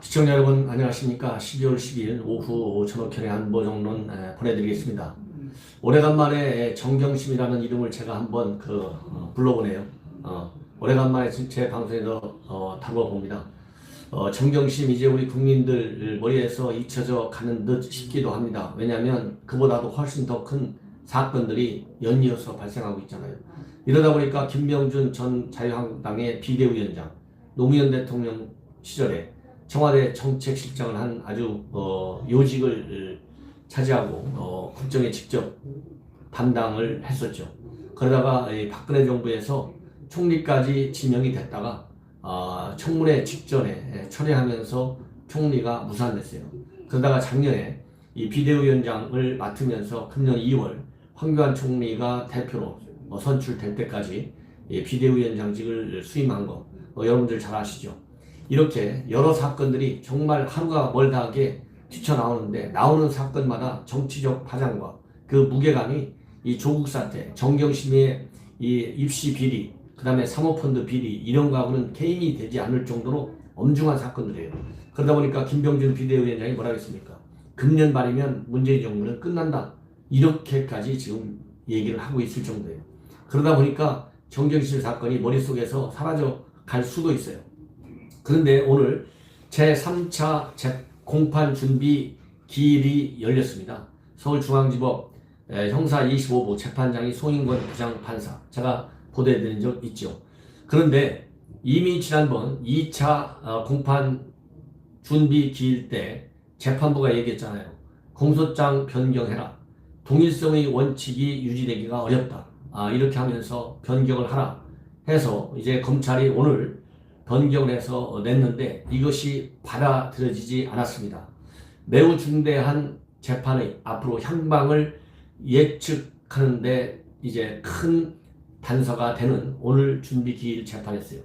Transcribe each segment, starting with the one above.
시청자 여러분 안녕하십니까? 12월 12일 오후 전옥현의 안보정론 에, 보내드리겠습니다. 오래간만에 정경심이라는 이름을 제가 한번 그 어, 불러보네요. 어, 오래간만에 진- 제 방송에서 어, 다뤄봅니다 어, 정경심 이제 우리 국민들 머리에서 잊혀져 가는 듯 싶기도 합니다 왜냐하면 그보다도 훨씬 더 큰 사건들이 연이어서 발생하고 있잖아요 이러다 보니까 김명준 전 자유한국당의 비대위원장 노무현 대통령 시절에 청와대 정책실장을 한 아주 어, 요직을 차지하고 어, 국정에 직접 담당을 했었죠. 그러다가 이 박근혜 정부에서 총리까지 지명이 됐다가 아, 청문회 직전에 철회하면서 총리가 무산됐어요. 그러다가 작년에 이 비대위원장을 맡으면서 금년 2월 황교안 총리가 대표로 어, 선출될 때까지 이 비대위원장직을 수임한 거 어, 여러분들 잘 아시죠? 이렇게 여러 사건들이 정말 하루가 멀다하게 뛰쳐나오는데 나오는 사건마다 정치적 파장과 그 무게감이 이 조국 사태, 정경심의 이 입시 비리, 그 다음에 사모펀드 비리 이런 거하고는 개인이 되지 않을 정도로 엄중한 사건들이에요. 그러다 보니까 김병준 비대위원장이 뭐라 했습니까? 금년 말이면 문재인 정부는 끝난다. 이렇게까지 지금 얘기를 하고 있을 정도예요. 그러다 보니까 정경심 사건이 머릿속에서 사라져 갈 수도 있어요. 그런데 오늘 제3차 공판 준비 기일이 열렸습니다. 서울중앙지법 에, 형사 25부 재판장이 송인권 부장판사 제가 보도해드린 적 있죠. 그런데 이미 지난번 2차 어, 공판 준비 기일 때 재판부가 얘기했잖아요. 공소장 변경해라. 동일성의 원칙이 유지되기가 어렵다. 아, 이렇게 하면서 변경을 하라 해서 이제 검찰이 오늘 변경을 해서 냈는데 이것이 받아들여지지 않았습니다. 매우 중대한 재판의 앞으로 향방을 예측하는데 이제 큰 단서가 되는 오늘 준비 기일 재판이었어요.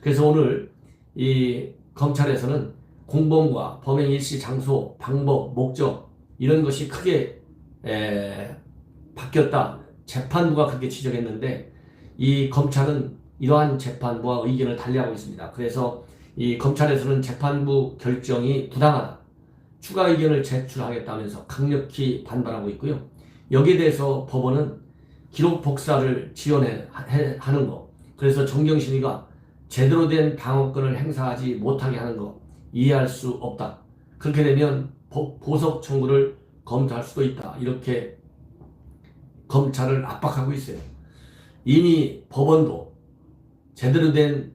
그래서 오늘 이 검찰에서는 공범과 범행 일시 장소, 방법, 목적 이런 것이 크게 에, 바뀌었다. 재판부가 그렇게 지적했는데 이 검찰은 이러한 재판부와 의견을 달리하고 있습니다. 그래서 이 검찰에서는 재판부 결정이 부당하다. 추가 의견을 제출하겠다면서 강력히 반발하고 있고요. 여기에 대해서 법원은 기록 복사를 지원해 해- 하는 거. 그래서 정경심이가 제대로 된 방어권을 행사하지 못하게 하는 거 이해할 수 없다. 그렇게 되면 보- 보석 청구를 검토할 수도 있다. 이렇게 검찰을 압박하고 있어요. 이미 법원도 제대로 된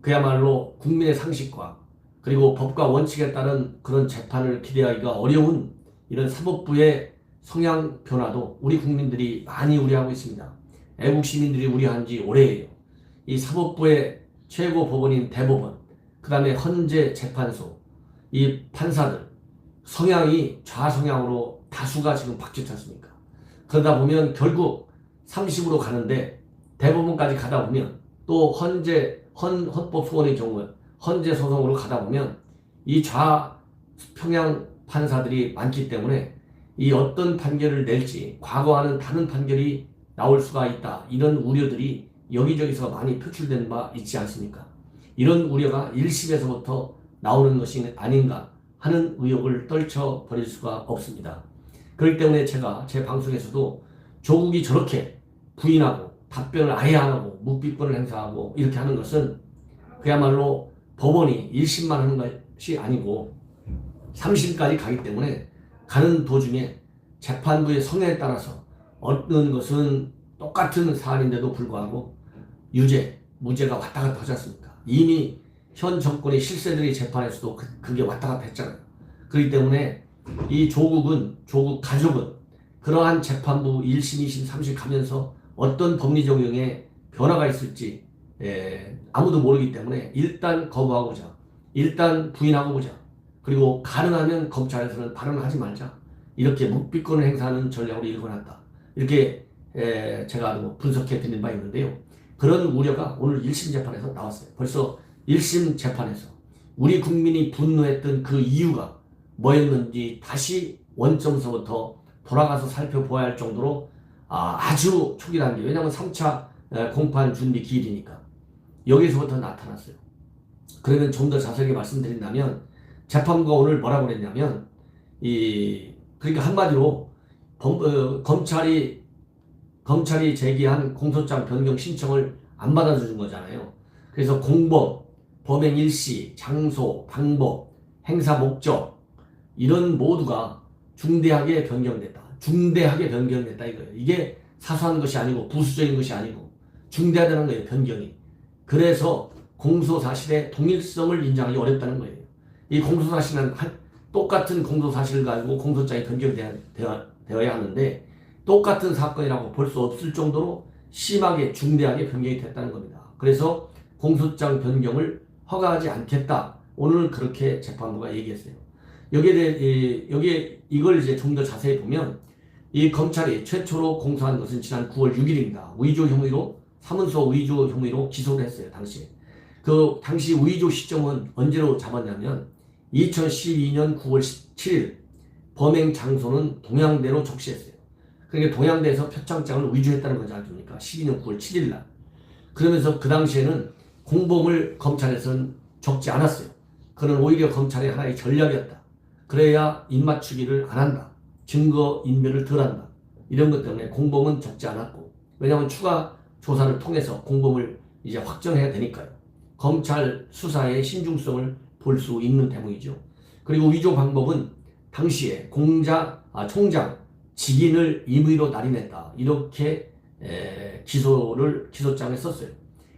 그야말로 국민의 상식과 그리고 법과 원칙에 따른 그런 재판을 기대하기가 어려운 이런 사법부의 성향 변화도 우리 국민들이 많이 우려하고 있습니다. 애국 시민들이 우려한 지 오래예요. 이 사법부의 최고 법원인 대법원, 그 다음에 헌재 재판소, 이 판사들 성향이 좌성향으로 다수가 지금 바뀌지 않습니까? 그러다 보면 결국 30으로 가는데 대법원까지 가다 보면 또 헌재 헌 헌법 소원의 경우 헌재 소송으로 가다 보면 이 좌 평양 판사들이 많기 때문에 이 어떤 판결을 낼지 과거와는 다른 판결이 나올 수가 있다 이런 우려들이 여기저기서 많이 표출된 바 있지 않습니까? 이런 우려가 1심에서부터 나오는 것이 아닌가 하는 의혹을 떨쳐 버릴 수가 없습니다. 그렇기 때문에 제가 제 방송에서도 조국이 저렇게 부인하고 답변을 아예 안 하고 묵비권을 행사하고 이렇게 하는 것은 그야말로 법원이 1심만 하는 것이 아니고 3심까지 가기 때문에 가는 도중에 재판부의 성향에 따라서 어떤 것은 똑같은 사안인데도 불구하고 유죄, 무죄가 왔다 갔다 하지 않습니까? 이미 현 정권의 실세들의 재판에서도 그, 그게 왔다 갔다 했잖아요. 그렇기 때문에 이 조국은, 조국 가족은 그러한 재판부 1심, 2심, 3심 가면서 어떤 법리 적용에 변화가 있을지 에, 아무도 모르기 때문에 일단 거부하고자, 일단 부인하고 보자. 그리고 가능하면 검찰에서는 발언을 하지 말자. 이렇게 묵비권을 행사하는 전략으로 일궈놨다. 이렇게 에, 제가 뭐 분석해 드린 바 있는데요. 그런 우려가 오늘 1심 재판에서 나왔어요. 벌써 1심 재판에서 우리 국민이 분노했던 그 이유가 뭐였는지 다시 원점서부터 돌아가서 살펴보아야 할 정도로 아, 아주 초기 단계 왜냐하면 3차 공판 준비 기일이니까 여기서부터 나타났어요. 그러면 좀 더 자세하게 말씀드린다면 재판부가 오늘 뭐라고 그랬냐면 이 그러니까 한마디로 범, 어, 검찰이 검찰이 제기한 공소장 변경 신청을 안 받아주는 거잖아요. 그래서 공범, 범행 일시, 장소, 방법, 행사 목적 이런 모두가 중대하게 변경됐다. 중대하게 변경됐다 이거예요. 이게 사소한 것이 아니고 부수적인 것이 아니고 중대하다는 거예요. 변경이. 그래서 공소사실의 동일성을 인정하기 어렵다는 거예요. 이 공소사실은 한, 똑같은 공소사실을 가지고 공소장이 변경되어야 되어야 하는데 똑같은 사건이라고 볼 수 없을 정도로 심하게 중대하게 변경이 됐다는 겁니다. 그래서 공소장 변경을 허가하지 않겠다. 오늘 그렇게 재판부가 얘기했어요. 여기에 대해 여기에 이걸 이제 좀 더 자세히 보면 이 검찰이 최초로 공소한 것은 지난 9월 6일입니다. 위조 혐의로 사문서 위조 혐의로 기소를 했어요. 당시에. 그 당시 위조 시점은 언제로 잡았냐면 2012년 9월 17일 범행 장소는 동양대로 적시했어요. 그러니까 동양대에서 표창장을 위조했다는 거지 않습니까? 12년 9월 7일 날. 그러면서 그 당시에는 공범을 검찰에서는 적지 않았어요. 그는 오히려 검찰의 하나의 전략이었다. 그래야 입맞추기를 안 한다. 증거 인멸을 덜 한다. 이런 것 때문에 공범은 적지 않았고 왜냐하면 추가 조사를 통해서 공범을 이제 확정해야 되니까요. 검찰 수사의 신중성을 볼 수 있는 대목이죠. 그리고 위조 방법은 당시에 공자 아, 총장 직인을 임의로 날인했다 이렇게 에, 기소를 기소장에 썼어요.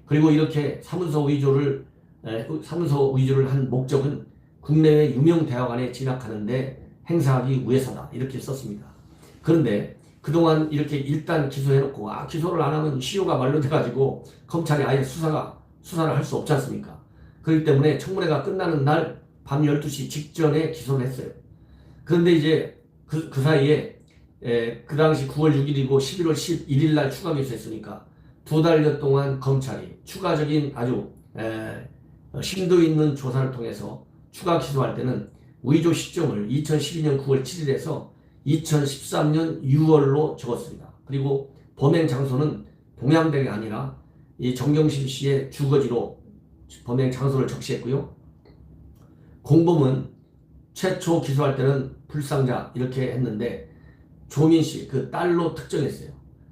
그리고 이렇게 사문서 위조를 에, 사문서 위조를 한 목적은 국내외 유명 대학원에 진학하는데 행사하기 위해서다 이렇게 썼습니다. 그런데 그동안 이렇게 일단 기소해놓고 아 기소를 안 하면 시효가 만료돼가지고 검찰이 아예 수사가 수사를 할 수 없지 않습니까? 그렇기 때문에 청문회가 끝나는 날 밤 12시 직전에 기소를 했어요. 그런데 이제 그, 그 사이에 에, 그 당시 9월 6일이고 11월 11일 날 추가 기소했으니까 두 달여 동안 검찰이 추가적인 아주 에, 심도 있는 조사를 통해서 추가 기소할 때는 위조 시점을 2012년 9월 7일에서 2013년 6월로 적었습니다. 그리고 범행 장소는 동양대가 아니라 이 정경심 씨의 주거지로 범행 장소를 적시했고요. 공범은 최초 기소할 때는 불상자 이렇게 했는데 조민 씨 그 딸로 특정했어요.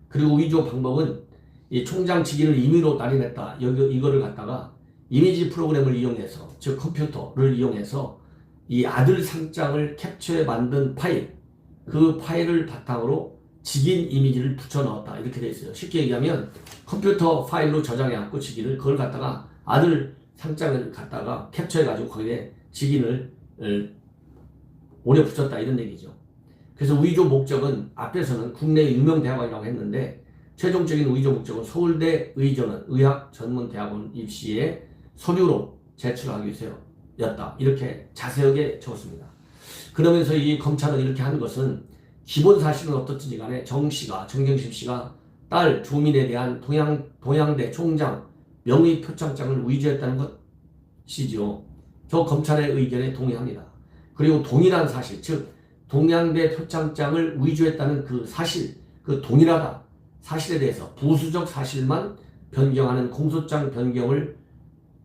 그리고 위조 방법은 이 총장 직인을 임의로 날인했다. 여기 이거를 갖다가 이미지 프로그램을 이용해서 즉 컴퓨터를 이용해서 이 아들 상장을 캡처해 만든 파일 그 파일을 바탕으로 직인 이미지를 붙여 넣었다 이렇게 돼 있어요. 쉽게 얘기하면 컴퓨터 파일로 저장해 갖고 직인을 그걸 갖다가 아들 상장을 갖다가 캡처해 가지고 거기에 직인을 오래 붙였다 이런 얘기죠. 그래서 위조 목적은 앞에서는 국내 유명 대학원이라고 했는데 최종적인 위조 목적은 서울대 의전원 의학 전문 대학원 입시에 서류로 제출하기 위해서였다. 이렇게 자세하게 적었습니다. 그러면서 이 검찰은 이렇게 하는 것은 기본 사실은 어떻든지 간에 정 씨가 정경심 씨가 딸 조민에 대한 동양 동양대 총장 명의 표창장을 위조했다는 것이죠. 저 검찰의 의견에 동의합니다. 그리고 동일한 사실, 즉 동양대 표창장을 위조했다는 그 사실, 그 동일하다 사실에 대해서 부수적 사실만 변경하는 공소장 변경을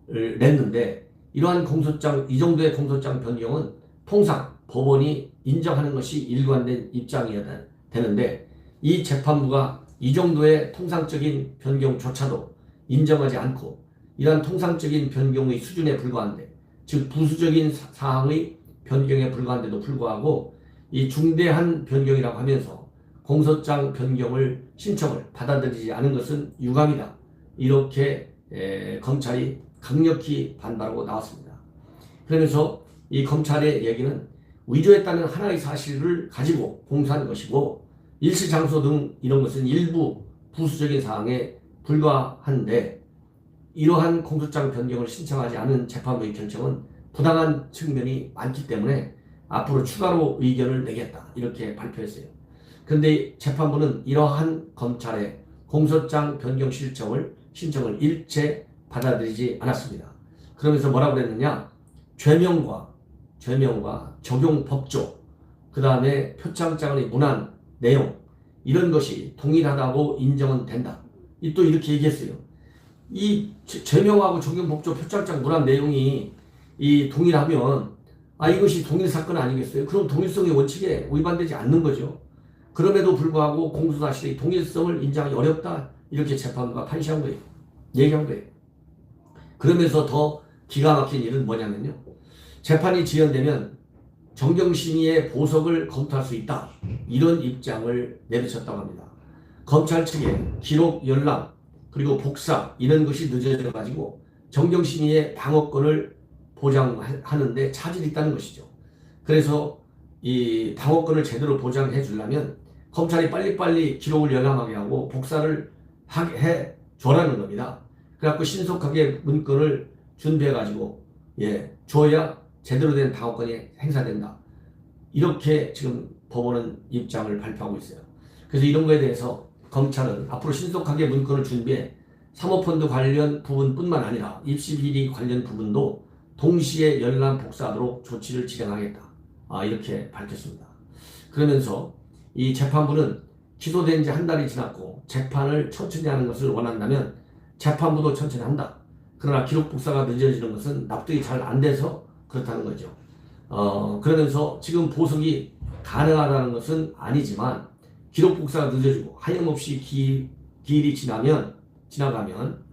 냈는데 이러한 공소장 이 정도의 공소장 변경은 통상 법원이 인정하는 것이 일관된 입장이어야 되는데 이 재판부가 이 정도의 통상적인 변경조차도 인정하지 않고 이러한 통상적인 변경의 수준에 불과한데 즉 부수적인 사항의 변경에 불과한데도 불구하고 이 중대한 변경이라고 하면서 공소장 변경을 신청을 받아들이지 않은 것은 유감이다. 이렇게 에, 검찰이 강력히 반발하고 나왔습니다. 그러면서 이 검찰의 얘기는 위조했다는 하나의 사실을 가지고 공소한 것이고 일시 장소 등 이런 것은 일부 부수적인 사항에 불과한데 이러한 공소장 변경을 신청하지 않은 재판부의 결정은 부당한 측면이 많기 때문에 앞으로 추가로 의견을 내겠다 이렇게 발표했어요. 그런데 재판부는 이러한 검찰의 공소장 변경 신청을 신청을 일체 받아들이지 않았습니다. 그러면서 뭐라고 그랬느냐? 죄명과 죄명과 적용 법조, 그 다음에 표창장의 문안 내용 이런 것이 동일하다고 인정은 된다. 이또 이렇게 얘기했어요. 이 죄- 죄명하고 적용 법조 표창장 문안 내용이 이 동일하면 아 이것이 동일 사건 아니겠어요? 그럼 동일성의 원칙에 위반되지 않는 거죠. 그럼에도 불구하고 공소사실의 동일성을 인정하기 어렵다 이렇게 재판부가 판시한 거예요. 얘기한 거예요. 그러면서 더 기가 막힌 일은 뭐냐면요. 재판이 지연되면 정경심의의 보석을 검토할 수 있다. 이런 입장을 내비쳤다고 합니다. 검찰 측에 기록 열람 그리고 복사 이런 것이 늦어져 가지고 정경심의의 방어권을 보장하는데 차질이 있다는 것이죠. 그래서 이 방어권을 제대로 보장해 주려면 검찰이 빨리빨리 기록을 열람하게 하고 복사를 하게 해 줘라는 겁니다. 그래갖고 신속하게 문건을 준비해 가지고 예 줘야 제대로 된 방어권이 행사된다. 이렇게 지금 법원은 입장을 발표하고 있어요. 그래서 이런 거에 대해서 검찰은 앞으로 신속하게 문건을 준비해 사모펀드 관련 부분뿐만 아니라 입시 비리 관련 부분도 동시에 열람 복사하도록 조치를 진행하겠다. 아, 이렇게 밝혔습니다. 그러면서 이 재판부는 기소된 지 한 달이 지났고 재판을 천천히 하는 것을 원한다면 재판부도 천천히 한다. 그러나 기록 복사가 늦어지는 것은 납득이 잘 안 돼서 그렇다는 거죠. 어, 그러면서 지금 보석이 가능하다는 것은 아니지만 기록 복사가 늦어지고 하염없이 기, 기일이 지나면 지나가면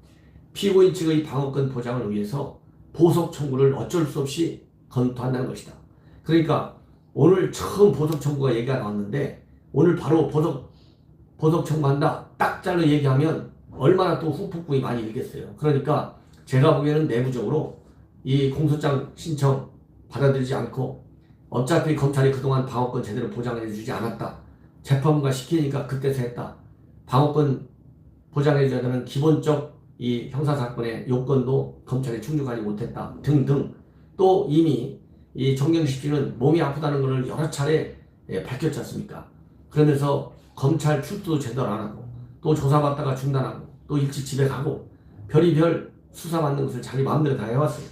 피고인 측의 방어권 보장을 위해서 보석 청구를 어쩔 수 없이 검토한다는 것이다. 그러니까 오늘 처음 보석 청구가 얘기가 나왔는데 오늘 바로 보석 보석 청구한다 딱 잘라 얘기하면 얼마나 또 후폭풍이 많이 일겠어요. 그러니까 제가 보기에는 내부적으로 이 공소장 신청 받아들이지 않고 어차피 검찰이 그동안 방어권 제대로 보장해 주지 않았다. 재판부가 시키니까 그때서 했다. 방어권 보장해줘야 되는 기본적 이 형사사건의 요건도 검찰이 충족하지 못했다. 등등. 또 이미 이 정경식 씨는 몸이 아프다는 것을 여러 차례 예, 밝혔지 않습니까? 그러면서 검찰 출두도 제대로 안 하고 또 조사받다가 중단하고 또 일찍 집에 가고 별의별 수사 받는 것을 자기 마음대로 다 해왔어요.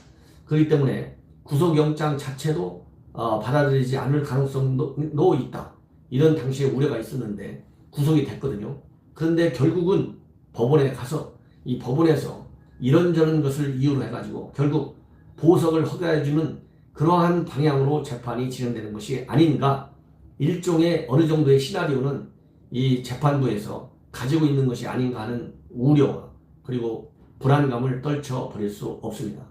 그렇기 때문에 구속영장 자체도 어, 받아들이지 않을 가능성도 있다. 이런 당시에 우려가 있었는데 구속이 됐거든요. 그런데 결국은 법원에 가서 이 법원에서 이런저런 것을 이유로 해가지고 결국 보석을 허가해주는 그러한 방향으로 재판이 진행되는 것이 아닌가 일종의 어느 정도의 시나리오는 이 재판부에서 가지고 있는 것이 아닌가 하는 우려 그리고 불안감을 떨쳐버릴 수 없습니다.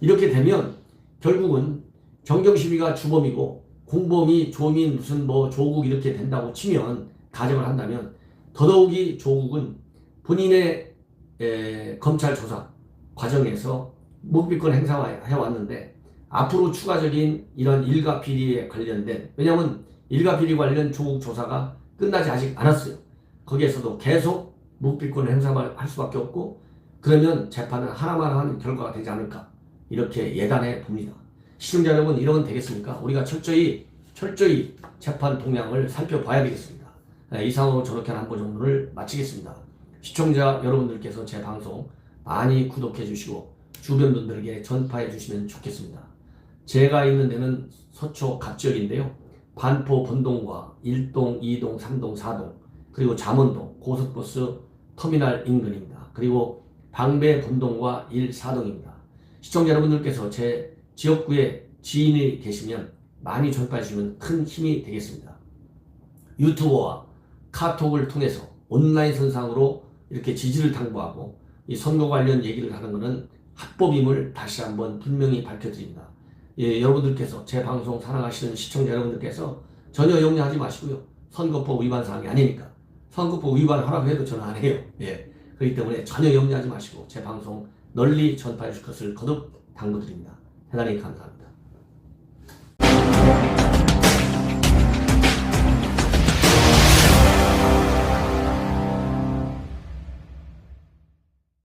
이렇게 되면 결국은 정경심의가 주범이고 공범이 조민 무슨 뭐 조국 이렇게 된다고 치면 가정을 한다면 더더욱이 조국은 본인의 에, 검찰 조사 과정에서 묵비권 행사해 왔는데 앞으로 추가적인 이런 일가 비리에 관련된 왜냐하면 일가 비리 관련 조국 조사가 끝나지 아직 않았어요. 거기에서도 계속 묵비권을 행사할 수밖에 없고 그러면 재판은 하나만 하는 결과가 되지 않을까 이렇게 예단해 봅니다. 시청자 여러분 이러면 되겠습니까? 우리가 철저히 철저히 재판 동향을 살펴봐야 되겠습니다. 네, 이상으로 저렇게 한 번 정도를 마치겠습니다. 시청자 여러분들께서 제 방송 많이 구독해 주시고 주변 분들에게 전파해 주시면 좋겠습니다. 제가 있는 데는 서초 갑지역인데요. 반포 본동과 1동, 2동, 3동, 4동 그리고 잠원동 고속버스 터미널 인근입니다. 그리고 방배 본동과 1, 4동입니다. 시청자 여러분들께서 제 지역구에 지인이 계시면 많이 전파해 주시면 큰 힘이 되겠습니다. 유튜버와 카톡을 통해서 온라인 선상으로 이렇게 지지를 당부하고 이 선거 관련 얘기를 하는 것은 합법임을 다시 한번 분명히 밝혀드립니다. 예, 여러분들께서 제 방송 사랑하시는 시청자 여러분들께서 전혀 용려하지 마시고요. 선거법 위반 사항이 아니니까. 선거법 위반 하라고 해도 저는 안 해요. 예. 그렇기 때문에 전혀 염려하지 마시고 제 방송 널리 전파해 주실 것을 거듭 당부드립니다. 대단히 감사합니다.